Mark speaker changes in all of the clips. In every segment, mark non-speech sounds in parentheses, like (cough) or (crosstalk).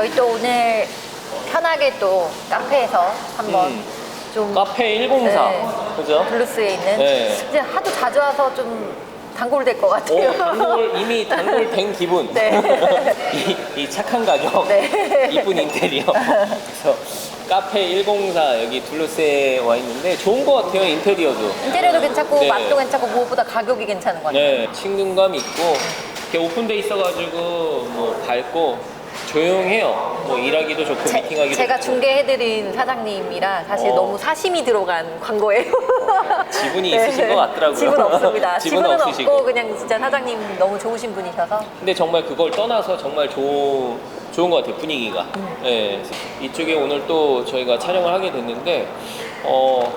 Speaker 1: 저희 또 오늘 편하게 또 카페에서 한번
Speaker 2: 음.
Speaker 1: 좀
Speaker 2: 카페 104.
Speaker 1: 네.
Speaker 2: 그죠?
Speaker 1: 블루스에 있는
Speaker 2: 네.
Speaker 1: 이제 하도 자주 와서 좀 단골 될 것 같아요.
Speaker 2: 오, 단골, 이미 단골 된 (laughs) 기분.
Speaker 1: 네. (laughs)
Speaker 2: 이, 이 착한 가격.
Speaker 1: 네.
Speaker 2: 이쁜 인테리어. 그래서 카페 104 여기 둘러스에 와 있는데 좋은 것 같아요, 인테리어도.
Speaker 1: 인테리어도 괜찮고
Speaker 2: 네.
Speaker 1: 맛도 괜찮고 무엇보다 가격이 괜찮은 것 같아요.
Speaker 2: 네, 친근감 있고 이렇게 오픈돼 있어가지고 뭐 밝고 조용해요. 뭐 일하기도 좋고
Speaker 1: 제,
Speaker 2: 미팅하기도
Speaker 1: 제가
Speaker 2: 좋고.
Speaker 1: 중개해드린 사장님이라 사실
Speaker 2: 어.
Speaker 1: 너무 사심이 들어간 광고예요. (laughs)
Speaker 2: 지분이 있으신 것 같더라고요.
Speaker 1: 지분 없습니다. (laughs)
Speaker 2: 지분은
Speaker 1: 지분은
Speaker 2: 없으시고.
Speaker 1: 없고 그냥 진짜 사장님 너무 좋으신 분이셔서
Speaker 2: 근데 정말 그걸 떠나서 정말 좋은 좋은 것 같아요 분위기가. 네, 그래서 이쪽에 오늘 또 저희가 촬영을 하게 됐는데 어,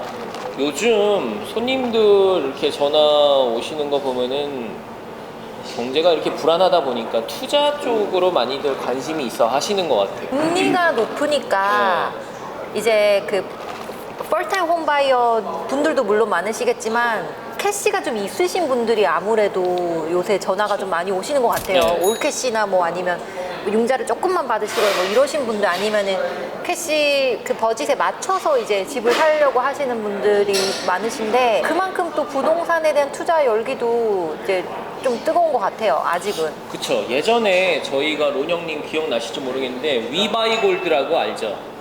Speaker 2: 요즘 손님들 이렇게 전화 오시는 거 보면은 경제가 이렇게 불안하다 보니까 투자 쪽으로 많이들 관심이 있어 하시는 것 같아요.
Speaker 1: 금리가 높으니까
Speaker 2: 네.
Speaker 1: 이제 그 펄타임 홈바이어 분들도 물론 많으시겠지만 캐시가 좀 있으신 분들이 아무래도 요새 전화가 좀 많이 오시는 것 같아요.
Speaker 2: 네.
Speaker 1: 올 캐시나 뭐 아니면 뭐 융자를 조금만 받으시고 뭐 이러신 분들 아니면은 캐시 그 버짓에 맞춰서 이제 집을 사려고 하시는 분들이 많으신데 그만큼 또 부동산에 대한 투자 열기도 이제 좀 뜨거운 것 같아요. 아직은.
Speaker 2: 그쵸. 예전에 저희가 론영님 기억나실지 모르겠는데 위바이골드라고 알죠?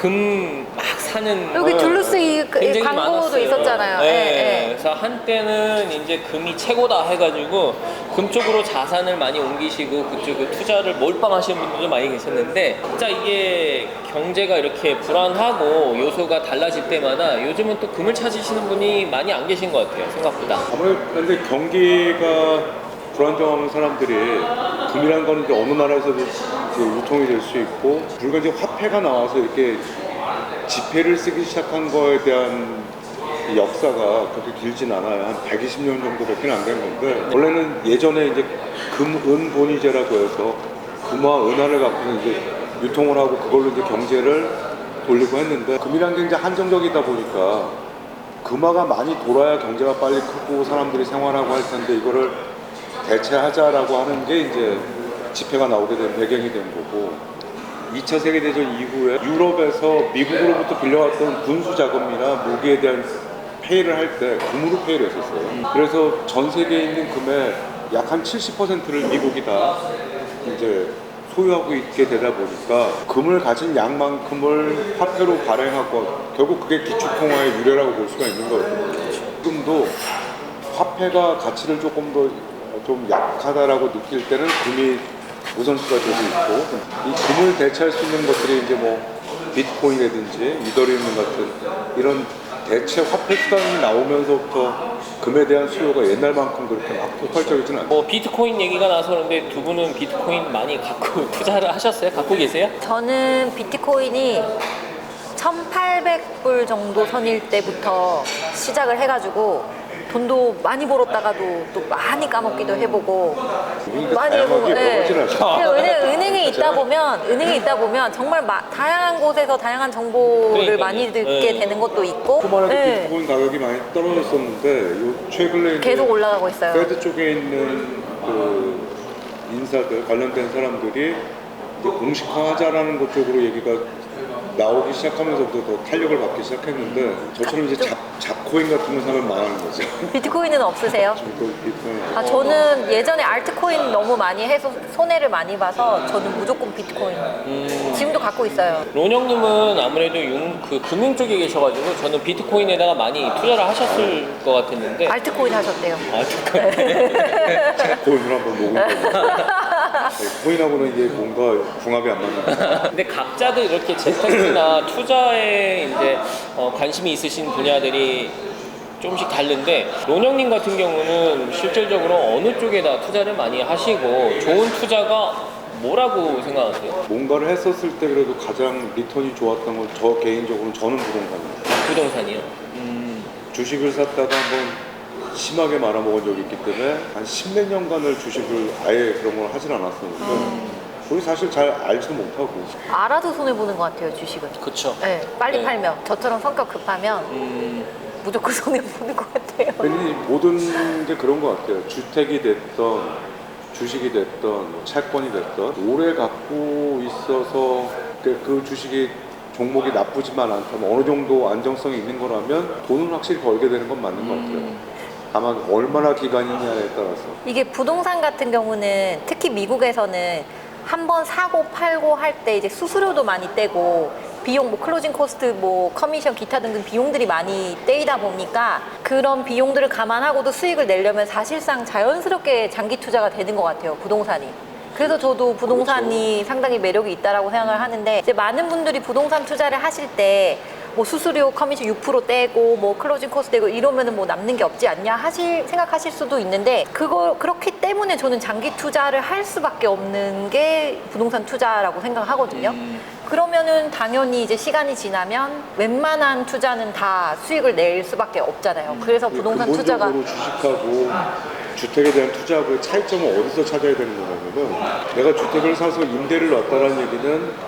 Speaker 2: 금 막 사는
Speaker 1: 여기
Speaker 2: 거
Speaker 1: 둘루스 이- 그 광고도
Speaker 2: 많았어요.
Speaker 1: 있었잖아요.
Speaker 2: 네.
Speaker 1: 예, 예.
Speaker 2: 그래서 한때는 이제 금이 최고다 해가지고 금 쪽으로 자산을 많이 옮기시고 그쪽에 투자를 몰빵하시는 분들도 많이 계셨는데 진짜 이게 경제가 이렇게 불안하고 요소가 달라질 때마다 요즘은 또 금을 찾으시는 분이 많이 안 계신 것 같아요 생각보다.
Speaker 3: 아무래도 근데 경기가 불안정하면 사람들이 금이라는 거는 이제 어느 나라에서도 이제 유통이 될 수 있고 불과 이제 화폐가 나와서 이렇게 지폐를 쓰기 시작한 거에 대한 이 역사가 그렇게 길진 않아요. 한 120년 정도밖에 안 된 건데 원래는 예전에 이제 금은본위제라고 해서 금화 은화를 갖고 이제 유통을 하고 그걸로 이제 경제를 돌리고 했는데 금이라는 게 이제 한정적이다 보니까 금화가 많이 돌아야 경제가 빨리 크고 사람들이 생활하고 할 텐데 이거를 대체하자라고 하는 게 이제 지폐가 나오게 된 배경이 된 거고 2차 세계대전 이후에 유럽에서 미국으로부터 빌려왔던 군수 자금이나 무기에 대한 페이를 할 때 금으로 페이를 했었어요. 그래서 전 세계에 있는 금의 약 한 70%를 미국이 다 이제 소유하고 있게 되다 보니까 금을 가진 양만큼을 화폐로 발행하고 결국 그게 기축통화의 유래라고 볼 수가 있는 거예요. 지금도 화폐가 가치를 조금 더 좀 약하다라고 느낄 때는 금이 우선수가 되고 있고 이 금을 대체할 수 있는 것들이 이제 뭐 비트코인이라든지 이더리움 같은 이런 대체 화폐 수단이 나오면서부터 금에 대한 수요가 옛날만큼 그렇게 막 폭발적이지는 않아요.
Speaker 2: 뭐 비트코인 얘기가 나서 그런데 두 분은 비트코인 많이 갖고 (laughs) 투자를 하셨어요? 갖고 계세요?
Speaker 1: 저는 비트코인이 1,800불 정도 선일 때부터 시작을 해가지고 돈도 많이 벌었다가도 또 많이 까먹기도 해보고 많이 해보고 예.
Speaker 3: 벌어지나
Speaker 1: 그냥 은행, 은행에 있다 보면 은행에 있다 보면 정말 마- 다양한 곳에서 다양한 정보를
Speaker 2: 그러니까요.
Speaker 1: 많이 듣게
Speaker 2: 네.
Speaker 1: 되는 것도 있고
Speaker 3: 그만해도
Speaker 1: 예.
Speaker 3: 비트코인 가격이 많이 떨어졌었는데 요 최근에 이제
Speaker 1: 계속 올라가고 있어요.
Speaker 3: 페드 쪽에 있는 그 인사들 관련된 사람들이 이제 공식화하자라는 것 쪽으로 얘기가 나오기 시작하면서부터 더 탄력을 받기 시작했는데 저처럼 이제 잡, 잡코인 같은 거 사면 망하는 거죠. (laughs)
Speaker 1: 비트코인은 없으세요?
Speaker 3: 지금 비트코인
Speaker 1: 아, 저는 예전에 알트코인 너무 많이 해서 손해를 많이 봐서 저는 무조건 비트코인.
Speaker 2: 음,
Speaker 1: 지금도 갖고 있어요.
Speaker 2: 론영님은 아무래도 용, 그 금융 쪽에 계셔가지고 저는 비트코인에다가 많이 투자를 하셨을 것 같았는데
Speaker 1: 알트코인 하셨대요.
Speaker 2: 아 잠깐
Speaker 3: 코인을 한번 먹은 거죠. (laughs) 코인하고는 이게 뭔가 궁합이 안 맞는 거죠.
Speaker 2: 근데 각자들 이렇게 재테크나 투자에 이제 어, 관심이 있으신 분야들이 조금씩 다른데 론영님 같은 경우는 실질적으로 어느 쪽에다 투자를 많이 하시고 좋은 투자가 뭐라고 생각하세요?
Speaker 3: 뭔가를 했었을 때 그래도 가장 리턴이 좋았던 건 저 개인적으로는 저는 부동산이에요.
Speaker 2: 부동산이요. 음,
Speaker 3: 주식을 샀다가 한번 심하게 말아먹은 적이 있기 때문에 한 십몇 년간을 주식을 아예 그런 걸 하진 않았었는데 우리 사실 잘 알지도 못하고
Speaker 1: 알아도 손해 보는 것 같아요, 주식은.
Speaker 2: 그쵸.
Speaker 1: 네, 빨리
Speaker 2: 네.
Speaker 1: 팔면. 저처럼 성격 급하면
Speaker 2: 음,
Speaker 1: 무조건 (laughs) 손해 보는 것 같아요.
Speaker 3: 괜히 모든 게 그런 것 같아요 주택이 됐던 주식이 됐던 뭐 채권이 됐던 오래 갖고 있어서 그, 그 주식이 종목이 나쁘지만 않다면 어느 정도 안정성이 있는 거라면 돈은 확실히 벌게 되는 건 맞는 것 같아요. 다만 얼마나 기간이냐에 따라서
Speaker 1: 이게 부동산 같은 경우는 특히 미국에서는 한 번 사고 팔고 할 때 이제 수수료도 많이 떼고 비용 뭐 클로징 코스트 뭐 커미션 기타 등등 비용들이 많이 떼이다 보니까 그런 비용들을 감안하고도 수익을 내려면 사실상 자연스럽게 장기 투자가 되는 것 같아요 부동산이. 그래서 저도 부동산이 상당히 매력이 있다라고 생각을 하는데 이제 많은 분들이 부동산 투자를 하실 때 뭐 수수료 커미션 6% 떼고 뭐 클로징 코스트 떼고 이러면은 뭐 남는 게 없지 않냐 하실 생각하실 수도 있는데 그거 그렇기 때문에 저는 장기 투자를 할 수밖에 없는 게 부동산 투자라고 생각하거든요. 그러면은 당연히 이제 시간이 지나면 웬만한 투자는 다 수익을 낼 수밖에 없잖아요. 그래서 부동산 투자가
Speaker 3: 주식하고 주택에 대한 투자하고의 차이점을 어디서 찾아야 되는 거냐면은 내가 주택을 사서 임대를 놨다는 얘기는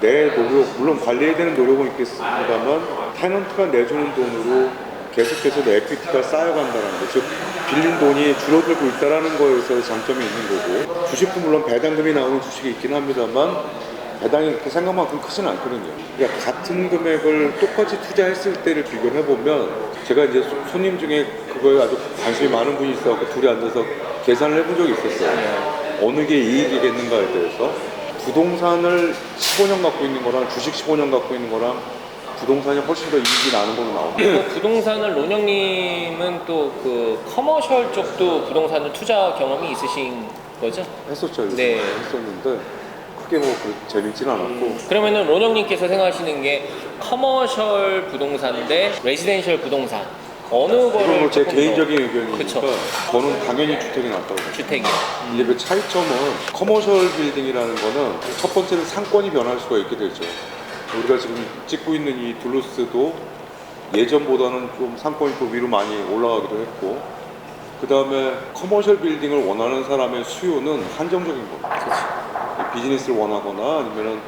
Speaker 3: 내 노력, 물론 관리해야 되는 노력은 있겠습니다만 테넌트가 내주는 돈으로 계속해서 내 에퀴티가 쌓여간다는 거, 즉 빌린 돈이 줄어들고 있다는 거에서 장점이 있는 거고 주식도 물론 배당금이 나오는 주식이 있긴 합니다만 배당이 그렇게 생각만큼 크지는 않거든요. 그러니까 같은 금액을 똑같이 투자했을 때를 비교를 해보면 제가 이제 소- 손님 중에 그거에 아주 관심이 많은 분이 있어서 둘이 앉아서 계산을 해본 적이 있었어요. 어느 게 이익이겠는가에 대해서 부동산을 15년 갖고 있는 거랑 주식 15년 갖고 있는 거랑 부동산이 훨씬 더 이익이 나는 걸로 나옵니다.
Speaker 2: 그리고 부동산을 론영님은 또 그 커머셜 쪽도 부동산을 투자 경험이 있으신 거죠?
Speaker 3: 했었죠.
Speaker 2: 네.
Speaker 3: 했었는데 크게 뭐 그렇게 재밌지는 않았고
Speaker 2: 그러면은 론영님께서 생각하시는 게 커머셜 부동산 대 레지덴셜 부동산 어느 거를
Speaker 3: 뭐제
Speaker 2: 조금 더-
Speaker 3: 개인적인 의견이니까
Speaker 2: 그쵸.
Speaker 3: 저는 당연히 주택이 낫다고 봐요.
Speaker 2: 주택이
Speaker 3: 이제 그 차이점은 커머셜 빌딩이라는 거는 첫 번째는 상권이 변할 수가 있게 되죠. 우리가 지금 찍고 있는 이 둘루스도 예전보다는 좀 상권이 또 위로 많이 올라가기도 했고 그 다음에 커머셜 빌딩을 원하는 사람의 수요는 한정적인 겁니다. 이 비즈니스를 원하거나 아니면은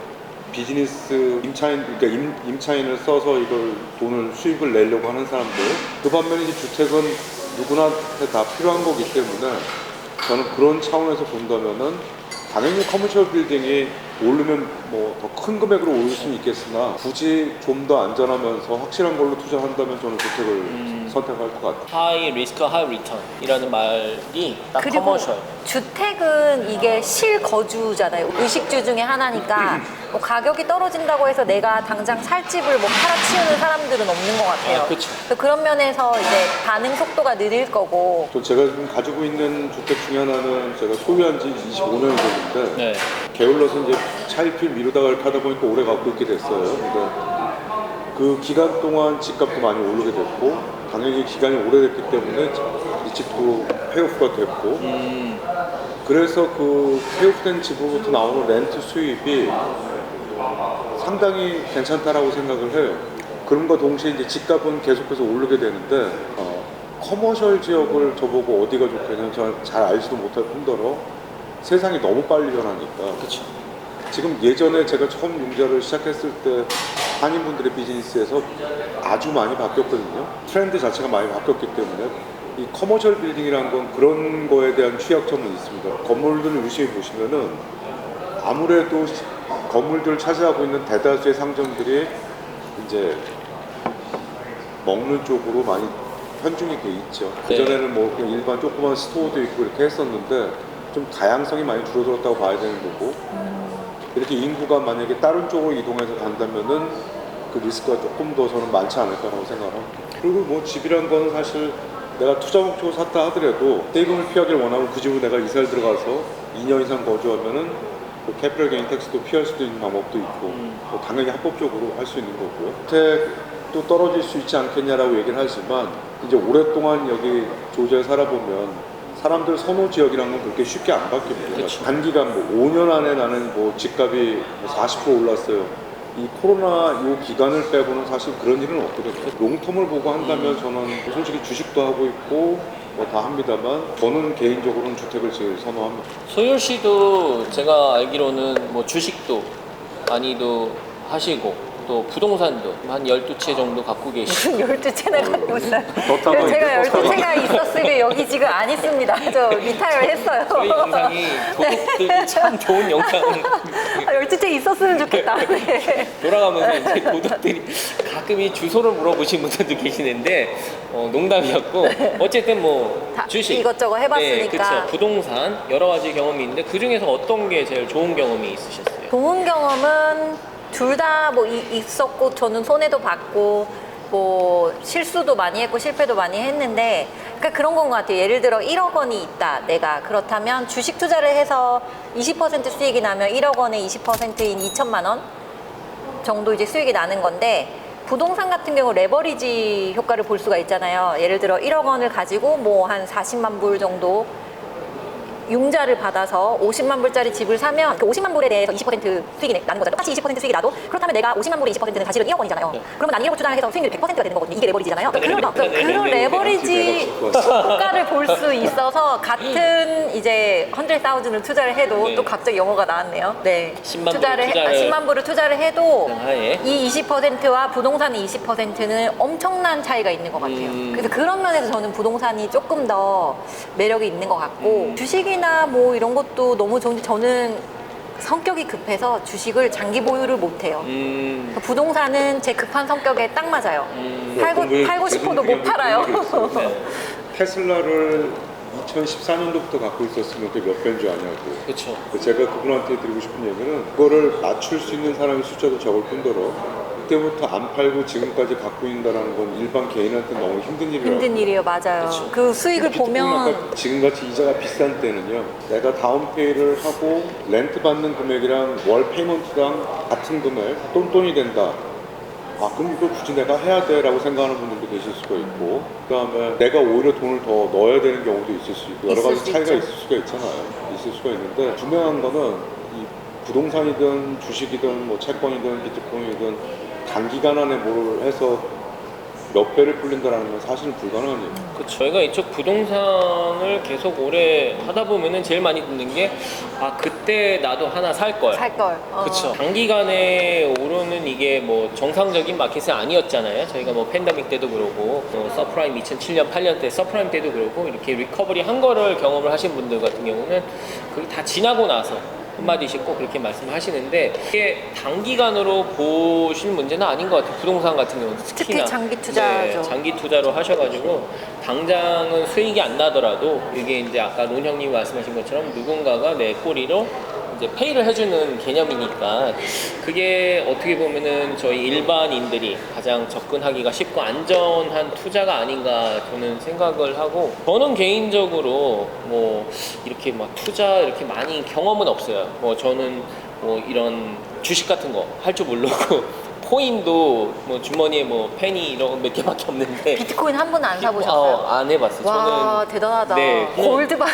Speaker 3: 비즈니스 임차인 그러니까 임, 임차인을 써서 이걸 돈을 수익을 내려고 하는 사람들. 그 반면에 이제 주택은 누구나한테 다 필요한 거기 때문에 저는 그런 차원에서 본다면은 당연히 커머셜 빌딩이 오르면 뭐 더 큰 금액으로 오를 수는 있겠으나 굳이 좀 더 안전하면서 확실한 걸로 투자한다면 저는 주택을
Speaker 2: 음.
Speaker 3: 선택할 것 같아요.
Speaker 2: 하이 리스크 하이 리턴이라는 말이 딱
Speaker 1: 그리고
Speaker 2: 커머셜
Speaker 1: 주택은 이게 실거주잖아요. 의식주 중에 하나니까 (clears throat) 뭐 가격이 떨어진다고 해서 내가 당장 살 집을 뭐 팔아치우는 사람들은 없는 것 같아요.
Speaker 2: 아, 그쵸.
Speaker 1: 그래서 그런 면에서 이제 반응 속도가 느릴 거고
Speaker 3: 또 제가 지금 가지고 있는 주택 중에 하나는 제가 소유한 지 25년이 됐는데
Speaker 2: 네.
Speaker 3: 게을러서 이제 차일피일 미루다가 이렇게 하다 보니까 오래 갖고 있게 됐어요. 근데 그 기간 동안 집값도 많이 오르게 됐고 당연히 기간이 오래됐기 때문에 이 집도 페이오프가 됐고
Speaker 2: 음,
Speaker 3: 그래서 그 페이오프된 집으로부터 나오는 렌트 수입이 상당히 괜찮다라고 생각을 해요. 그럼과 동시에 이제 집값은 계속해서 오르게 되는데 어, 커머셜 지역을 저보고 어디가 좋겠냐 저는 잘 알지도 못할 뿐더러 세상이 너무 빨리 변하니까
Speaker 2: 그쵸.
Speaker 3: 지금 예전에 제가 처음 융자를 시작했을 때 한인분들의 비즈니스에서 아주 많이 바뀌었거든요. 트렌드 자체가 많이 바뀌었기 때문에 이 커머셜 빌딩이라는 건 그런 거에 대한 취약점은 있습니다. 건물들을 유심히 보시면은 아무래도 시- 건물들을 차지하고 있는 대다수의 상점들이 이제 먹는 쪽으로 많이 편중이 돼 있죠.
Speaker 2: 네.
Speaker 3: 그전에는 뭐 그냥 일반 조그만 스토어도 있고 이렇게 했었는데 좀 다양성이 많이 줄어들었다고 봐야 되는 거고 이렇게 인구가 만약에 다른 쪽으로 이동해서 간다면은 그 리스크가 조금 더 저는 많지 않을까라고 생각합니다. 그리고 뭐 집이란 거는 사실 내가 투자 목적으로 샀다 하더라도 세금을 피하기를 원하면 그 집으로 내가 이사를 들어가서 2년 이상 거주하면은 그 캐피럴 게인 텍스도 피할 수도 있는 방법도 있고
Speaker 2: 음.
Speaker 3: 뭐 당연히 합법적으로 할 수 있는 거고요. 주택도 떨어질 수 있지 않겠냐라고 얘기를 하지만 이제 오랫동안 여기 조지아에 살아보면 사람들 선호 지역이라는 건 그렇게 쉽게 안 바뀝니다.
Speaker 2: 그쵸.
Speaker 3: 단기간 뭐 5년 안에 나는 뭐 집값이 뭐40% 올랐어요. 이 코로나 요 기간을 빼고는 사실 그런 일은 없거든요. 롱텀을 보고 한다면 저는 솔직히 주식도 하고 있고 뭐 다 합니다만 저는 개인적으로는 주택을 제일 선호합니다.
Speaker 2: 소율 씨도 제가 알기로는 뭐 주식도 많이도 하시고 또 부동산도 한 12채 정도 갖고 (laughs) 계시고
Speaker 1: 무슨 12채나 갖고 있어요.
Speaker 3: 더
Speaker 1: 제가
Speaker 3: 있고, 더
Speaker 1: 12채가 있었으면 여기 지금 안 있습니다. (laughs) 저 리타이어 했어요.
Speaker 2: 저희 영상이 도둑들이 참 좋은 영상을 (laughs)
Speaker 1: 아, 12채 있었으면 좋겠다. 네.
Speaker 2: 돌아가면서 이제 도둑들이 가끔 이 주소를 물어보신 분들도 계시는데 어, 농담이었고 어쨌든 뭐
Speaker 1: 다
Speaker 2: 주식
Speaker 1: 이것저것 해봤으니까.
Speaker 2: 네, 그쵸. 부동산 여러 가지 경험이 있는데 그 중에서 어떤 게 제일 좋은 경험이 있으셨어요?
Speaker 1: 좋은 경험은 둘 다 뭐 있었고 저는 손해도 봤고 뭐 실수도 많이 했고 실패도 많이 했는데 그러니까 그런 건 것 같아요. 예를 들어 1억 원이 있다. 내가 그렇다면 주식 투자를 해서 20% 수익이 나면 1억 원에 20%인 2천만 원 정도 이제 수익이 나는 건데 부동산 같은 경우 레버리지 효과를 볼 수가 있잖아요. 예를 들어 1억 원을 가지고 뭐 한 40만 불 정도 융자를 받아서 50만 불짜리 집을 사면 그 50만 불에 대해서 20% 수익이 나는 거잖아요. 똑같이 20% 수익이 나도 그렇다면 내가 50만 불의 20%는 사실은 1억 원이잖아요.
Speaker 2: 네.
Speaker 1: 그러면 난 1억 투자를 해서 수익률이 100%가 되는 거거든요. 이게 레버리지잖아요.
Speaker 2: 네,
Speaker 1: 그런,
Speaker 2: 네, 네,
Speaker 1: 그런
Speaker 2: 네, 네,
Speaker 1: 레버리지 효과를 볼 수 있어서 같은 이제 100,000을 투자를 해도
Speaker 2: 네.
Speaker 1: 또 갑자기 영어가 나왔네요. 네.
Speaker 2: 10만
Speaker 1: 투자를, 아,
Speaker 2: 투자를
Speaker 1: 10만 불을 투자를 해도
Speaker 2: 하에
Speaker 1: 이 20%와 부동산의 20%는 엄청난 차이가 있는 것 같아요.
Speaker 2: 음.
Speaker 1: 그래서 그런 면에서 저는 부동산이 조금 더 매력이 있는 것 같고
Speaker 2: 음.
Speaker 1: 주식이 나 뭐 이런 것도 너무 좋은데 저는 성격이 급해서 주식을 장기 보유를 못 해요.
Speaker 2: 음,
Speaker 1: 부동산은 제 급한 성격에 딱 맞아요.
Speaker 2: 음,
Speaker 1: 팔고,
Speaker 3: 분이
Speaker 1: 팔고 싶어도 못 팔아요. (laughs)
Speaker 2: 네.
Speaker 3: 테슬라를 2014년도부터 갖고 있었으면 그게 몇 배인 줄 아냐고.
Speaker 2: 그렇죠.
Speaker 3: 제가 그분한테 드리고 싶은 얘기는 그거를 맞출 수 있는 사람의 숫자도 적을 뿐더러 그때부터 안 팔고 지금까지 갖고 있다는 건 일반 개인한테 너무 힘든 일이라고.
Speaker 1: 힘든 일이에요, 맞아요.
Speaker 2: 그쵸.
Speaker 1: 그 수익을 보면
Speaker 3: 지금같이 이자가 비싼 때는요 내가 다운페이를 하고 렌트 받는 금액이랑 월 페이먼트랑 같은 금액 똔똔이 된다 아 그럼 이걸 굳이 내가 해야 돼 라고 생각하는 분들도 계실 수가 있고 그 다음에 내가 오히려 돈을 더 넣어야 되는 경우도 있을 수 있고 여러 가지
Speaker 1: 수
Speaker 3: 차이가
Speaker 1: 있죠.
Speaker 3: 있을 수가 있잖아요 있을 수가 있는데 중요한 거는 이 부동산이든 주식이든 뭐 채권이든 비트코인이든 단기간 안에 뭘 해서 몇 배를 불린다는 건 사실은 불가능한 얘기예요
Speaker 2: 그 저희가 이쪽 부동산을 계속 오래 하다 보면은 제일 많이 듣는 게 아 그때 나도 하나 살 걸.
Speaker 1: 살 걸. 어.
Speaker 2: 그렇죠. 단기간에 오르는 이게 뭐 정상적인 마켓이 아니었잖아요. 저희가 뭐 팬데믹 때도 그러고 뭐 서프라임 2007년 8년 때 서프라임 때도 그러고 이렇게 리커버리 한 거를 경험을 하신 분들 같은 경우는 그게 다 지나고 나서 한마디씩 꼭 그렇게 말씀하시는데 이게 단기간으로 보실 문제는 아닌 것 같아요. 부동산 같은 경우는 특히나
Speaker 1: 특히 장기 투자죠.
Speaker 2: 네, 장기 투자로 하셔가지고 당장은 수익이 안 나더라도 이게 이제 아까 론 형님 말씀하신 것처럼 누군가가 내 꼬리로 이제 페이를 해주는 개념이니까 그게 어떻게 보면은 저희 일반인들이 가장 접근하기가 쉽고 안전한 투자가 아닌가 저는 생각을 하고 저는 개인적으로 뭐 이렇게 막 투자 이렇게 많이 경험은 없어요. 뭐 저는 뭐 이런 주식 같은 거 할 줄 모르고 코인도 뭐 주머니에 뭐 펜이 이런 몇 개밖에 없는데
Speaker 1: 비트코인 한 번도 안
Speaker 2: 어,
Speaker 1: 사보셨어요?
Speaker 2: 안 해봤어요.
Speaker 1: 와
Speaker 2: 저는
Speaker 1: 대단하다.
Speaker 2: 네,
Speaker 1: 골드바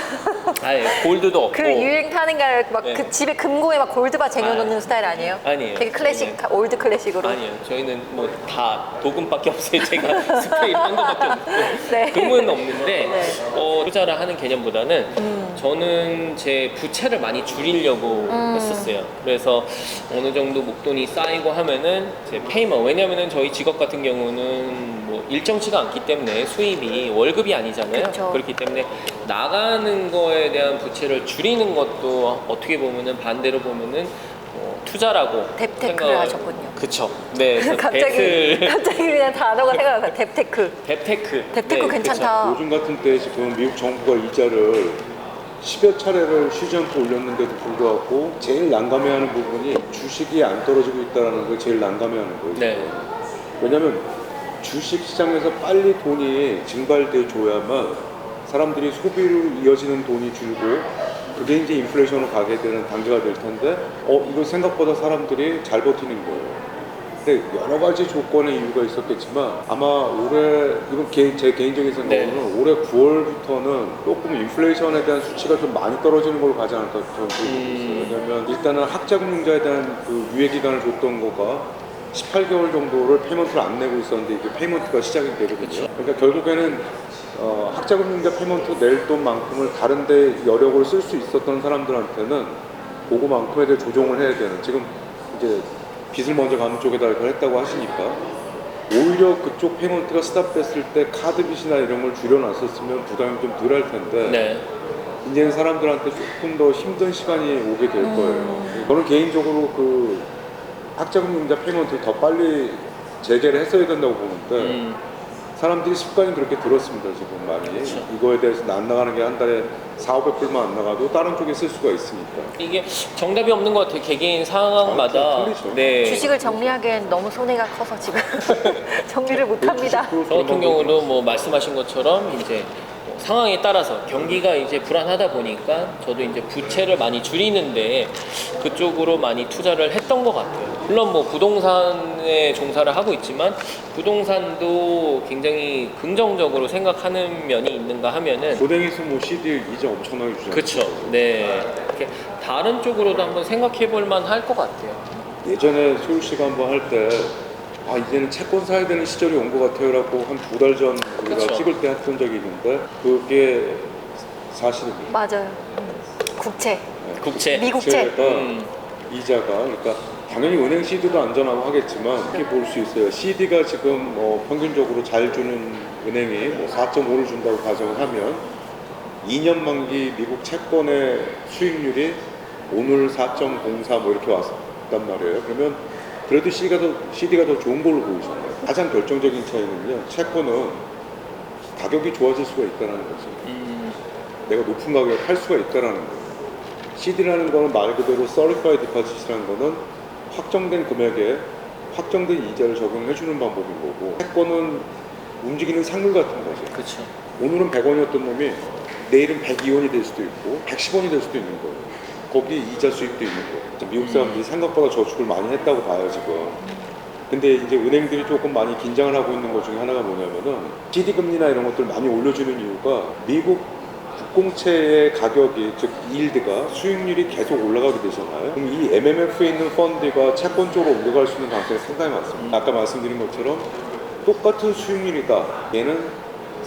Speaker 2: 아예 골드도 (laughs) 없고
Speaker 1: 그 유행 타는 게막그
Speaker 2: 네.
Speaker 1: 집에 금고에 막 골드바 쟁여놓는
Speaker 2: 아,
Speaker 1: 스타일 아니에요?
Speaker 2: 아니에요.
Speaker 1: 되게 클래식
Speaker 2: 저희는-
Speaker 1: 올드 클래식으로.
Speaker 2: 아니요. 저희는 뭐 다 도금밖에 없어요. 제가 스프레이 한 거밖에 없고 (laughs)
Speaker 1: 네.
Speaker 2: 금은 없는데
Speaker 1: 네.
Speaker 2: 어, 투자를 하는 개념보다는
Speaker 1: 음.
Speaker 2: 저는 제 부채를 많이 줄이려고
Speaker 1: 음.
Speaker 2: 했었어요. 그래서 어느 정도 목돈이 쌓이고 하면은 제 페이먼 왜냐면은 저희 직업 같은 경우는 뭐 일정치가 않기 때문에 수입이 월급이 아니잖아요.
Speaker 1: 그쵸.
Speaker 2: 그렇기 때문에 나가는 거에 대한 부채를 줄이는 것도 어떻게 보면은 반대로 보면은 어, 투자라고
Speaker 1: 뎁테크를
Speaker 2: 생각을-
Speaker 1: 하셨군요.
Speaker 2: 그쵸. 네. 그래서 (laughs)
Speaker 1: 갑자기
Speaker 2: 뎁을-
Speaker 1: 갑자기 그냥 단어가 생각나서 뎁테크.
Speaker 2: 뎁테크.
Speaker 1: 뎁테크 괜찮다.
Speaker 3: 요즘 같은 때 지금 미국 정부가 이자를 10여 차례를 쉬지 않고 올렸는데도 불구하고 제일 난감해하는 부분이 주식이 안 떨어지고 있다는 걸 제일 난감해하는 거예요.
Speaker 2: 네.
Speaker 3: 왜냐하면 주식 시장에서 빨리 돈이 증발돼 줘야만 사람들이 소비로 이어지는 돈이 줄고 그게 이제 인플레이션으로 가게 되는 단계가 될 텐데 어 이거 생각보다 사람들이 잘 버티는 거예요. 근데 여러 가지 조건의 이유가 있었겠지만 아마 올해 이건 개- 제 개인적인 생각으로는 올해 9월부터는 조금 인플레이션에 대한 수치가 좀 많이 떨어지는 걸로 가지 않을까 저는 보고
Speaker 2: 음.
Speaker 3: 있어요. 왜냐하면 일단은 학자금융자에 대한 그 유예 기간을 줬던 거가 18개월 정도를 페이먼트를 안 내고 있었는데 이게 페이먼트가 시작이 되거든요.
Speaker 2: 그쵸.
Speaker 3: 그러니까 결국에는 어, 학자금융자 페이먼트 낼 돈만큼을 다른데 여력을 쓸 수 있었던 사람들한테는 그거만큼에 대해 조정을 해야 되는 지금 이제 빚을 먼저 갚는 쪽에다 이걸 했다고 하시니까 오히려 그쪽 페널티가 스탑됐을 때 카드 빚이나 이런 걸 줄여놨었으면 부담이 좀 덜 할 텐데
Speaker 2: 네.
Speaker 3: 이제는 사람들한테 조금 더 힘든 시간이 오게 될 거예요. 저는 개인적으로 그 학자금 융자 페이먼트를 더 빨리 재개를 했어야 된다고 보는데
Speaker 2: 음,
Speaker 3: 사람들이 습관이 그렇게 들었습니다 지금 많이
Speaker 2: 그렇죠.
Speaker 3: 이거에 대해서 안 나가는 게 한 달에 4, 500불만 안 나가도 다른 쪽에 쓸 수가 있으니까
Speaker 2: 이게 정답이 없는 것 같아요. 개개인 상황마다.
Speaker 3: 아, 틀리죠.
Speaker 2: 네.
Speaker 1: 주식을 정리하기엔 너무 손해가 커서 지금 (laughs) 정리를 못합니다.
Speaker 2: 저 같은 경우도 뭐 말씀하신 것처럼 이제 뭐 상황에 따라서 경기가 이제 불안하다 보니까 저도 이제 부채를 많이 줄이는데 그쪽으로 많이 투자를 했던 것 같아요. 물론 뭐 부동산에 종사를 하고 있지만 부동산도 굉장히 긍정적으로 생각하는 면이 있는가 하면은
Speaker 3: 고등에서 뭐 CD 이자 엄청나게 주잖아요.
Speaker 2: 그렇죠. 네. 이렇게 다른 쪽으로도 한번 생각해 볼 만할 것 같아요.
Speaker 3: 예전에 씨가 한번 할 때 아 이제는 채권 사야 되는 시절이 온 것 같아요라고 한 두 달 전 우리가
Speaker 2: 그쵸.
Speaker 3: 찍을 때 했던 적이 있는데 그게 사실입니다.
Speaker 1: 맞아요. 음. 국채,
Speaker 2: 국채.
Speaker 1: 미국채.
Speaker 3: 제가
Speaker 2: 음.
Speaker 3: 이자가 그러니까 당연히 은행 CD도 안전하고 하겠지만 이렇게 볼 수 있어요. CD가 지금 뭐 평균적으로 잘 주는 은행이 뭐 4.5를 준다고 가정을 하면 2년 만기 미국 채권의 수익률이 오늘 4.04 뭐 이렇게 왔단 말이에요. 그러면 그래도 CD가 더, CD가 더 좋은 걸로 보이잖아요. 가장 결정적인 차이는요. 채권은 가격이 좋아질 수가 있다는 거죠.
Speaker 2: 음.
Speaker 3: 내가 높은 가격에 팔 수가 있다라는 거예요. CD라는 거는 말 그대로 Certified Deposit이라는 거는 확정된 금액에 확정된 이자를 적용해 주는 방법인 거고 채권은 움직이는 상물 같은 거죠.
Speaker 2: 그렇죠.
Speaker 3: 오늘은 100원이었던 놈이 내일은 102원이 될 수도 있고 110원이 될 수도 있는 거예요. 거기 이자 수익도 있는 거예요. 미국 사람들이 생각보다 저축을 많이 했다고 봐요 지금. 근데 이제 은행들이 조금 많이 긴장을 하고 있는 것 중에 하나가 뭐냐면은 CD 금리나 이런 것들 많이 올려주는 이유가 미국 국공채의 가격이 즉 일드가 수익률이 계속 올라가게 되잖아요. 그럼 이 MMF에 있는 펀드가 채권 쪽으로 옮겨갈 수 있는 가능성이 상당히 많습니다. 아까 말씀드린 것처럼 똑같은 수익률이다. 얘는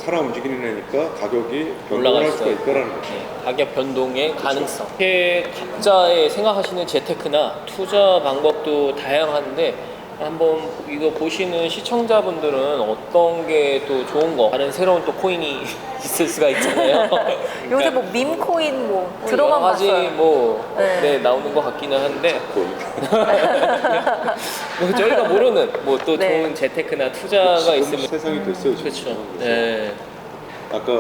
Speaker 3: 살아 움직이는 애니까 가격이
Speaker 2: 올라갈
Speaker 3: 수가
Speaker 2: 수가
Speaker 3: 있다라는 거죠.
Speaker 2: 네, 가격 변동의 가능성. 이렇게 각자의 생각하시는 재테크나 투자 방법도 다양한데 한번 이거 보시는 시청자분들은 어떤 게 또 좋은 거 다른 새로운 또 코인이 (laughs) 있을 수가 있잖아요. (laughs)
Speaker 1: 요새 뭐 밈코인 뭐
Speaker 2: 여러
Speaker 1: 들어만
Speaker 2: 가지
Speaker 1: 봤어요.
Speaker 2: 뭐
Speaker 1: 네.
Speaker 2: 네, 나오는 것 같기는 한데. (laughs) 뭐 저희가 모르는 뭐 또
Speaker 1: 네.
Speaker 2: 좋은 재테크나 투자가 있으면
Speaker 3: 세상이 됐어요. 지금.
Speaker 2: 그렇죠. 네.
Speaker 3: 아까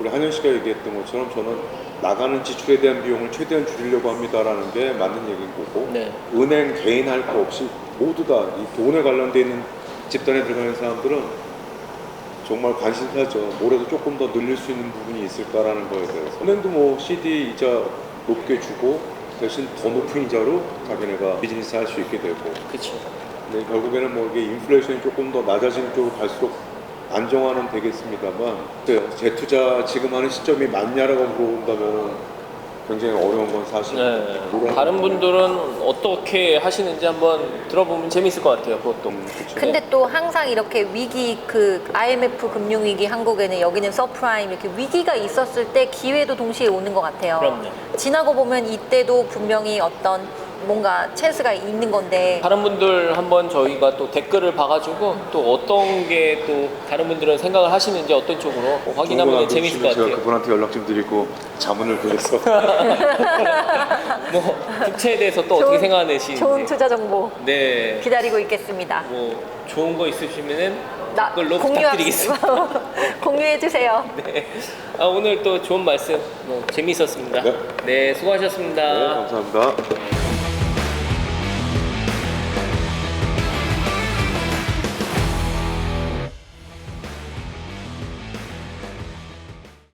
Speaker 3: 우리 한현 씨가 얘기했던 것처럼 저는 나가는 지출에 대한 비용을 최대한 줄이려고 합니다라는 게 맞는 얘기인 거고
Speaker 2: 네.
Speaker 3: 은행 개인 할 거 없이 모두 다 이 돈에 관련돼 있는 집단에 들어가는 사람들은 정말 관심사죠. 뭐라도 조금 더 늘릴 수 있는 부분이 있을까라는 거에 대해서 은행도 뭐 CD 이자 높게 주고 대신 더 높은 이자로 자기네가 비즈니스 할 수 있게 되고
Speaker 2: 그렇죠.
Speaker 3: 네, 결국에는 뭐 이게 인플레이션이 조금 더 낮아지는 쪽으로 갈수록 안정화는 되겠습니다만 재투자 지금 하는 시점이 맞냐라고 물어본다면 굉장히 어려운 건 사실입니다.
Speaker 2: 네.
Speaker 3: 뭐라-
Speaker 2: 다른 분들은 어떻게 하시는지 한번 들어보면 재밌을 것 같아요. 그것도.
Speaker 3: 음, 그쵸.
Speaker 1: 근데 또 항상 이렇게 위기 그 IMF 금융 위기 한국에는 여기는 서프라임 이렇게 위기가 있었을 때 기회도 동시에 오는 것 같아요.
Speaker 2: 그럼요.
Speaker 1: 지나고 보면 이때도 분명히 어떤 뭔가 찬스가 있는 건데
Speaker 2: 다른 분들 한번 저희가 또 댓글을 봐가지고 또 어떤 게 또 다른 분들은 생각을 하시는지 어떤 쪽으로 확인하면
Speaker 3: 궁금한
Speaker 2: 재밌을 분것
Speaker 3: 제가
Speaker 2: 같아요.
Speaker 3: 그분한테 연락 좀 드리고 자문을 구해서 (laughs)
Speaker 2: 뭐 국채에 대해서 또 어떻게
Speaker 1: 좋은-
Speaker 2: 생각하시는지.
Speaker 1: 좋은 투자 정보
Speaker 2: 네.
Speaker 1: 기다리고 있겠습니다.
Speaker 2: 뭐 좋은 거 있으시면은
Speaker 1: 나
Speaker 2: 댓글로 부탁드리겠습니다. (laughs)
Speaker 1: 공유해 주세요. (laughs)
Speaker 2: 네. 아, 오늘 또 좋은 말씀 뭐 재밌었습니다.
Speaker 3: 네.
Speaker 2: 네 수고하셨습니다.
Speaker 3: 네, 감사합니다.